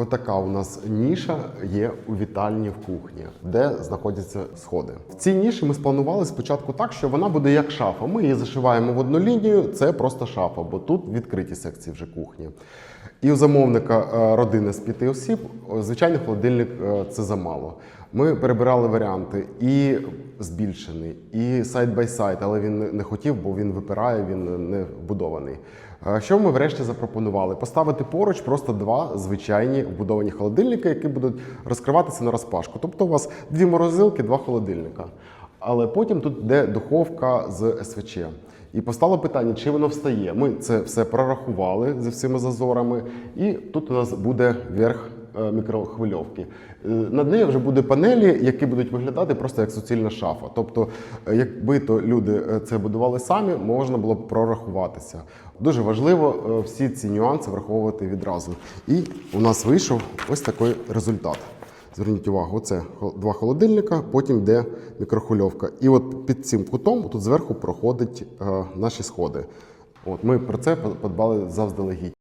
Отака у нас ніша є у вітальні в кухні, де знаходяться сходи. В цій ніші ми спланували спочатку так, що вона буде як шафа. Ми її зашиваємо в одну лінію, це просто шафа, бо тут відкриті секції вже кухні. І у замовника е, родини з п'яти осіб, о, звичайно, холодильник е, це замало. Ми перебирали варіанти і збільшений, і сайт бай сайт, але він не- не хотів, бо він випирає, він не вбудований. Е, Що ми врешті запропонували? Поставити поруч просто два звичайні вбудовані холодильники, які будуть розкриватися на розпашку. Тобто у вас дві морозилки, два холодильника. Але потім тут йде духовка з СВЧ. І постало питання, чи воно встає. Ми це все прорахували зі всіма зазорами, і тут у нас буде верх мікрохвильовки. Е, Над нею вже буде панелі, які будуть виглядати просто як суцільна шафа. Тобто, е, якби то люди е, це будували самі, можна було б прорахуватися. Дуже важливо е, всі ці нюанси враховувати відразу. І у нас вийшов ось такий результат. Зверніть увагу, оце два холодильника, потім йде мікрохвильовка. І от під цим кутом тут зверху проходять е, наші сходи. От ми про це подбали завздалегідь.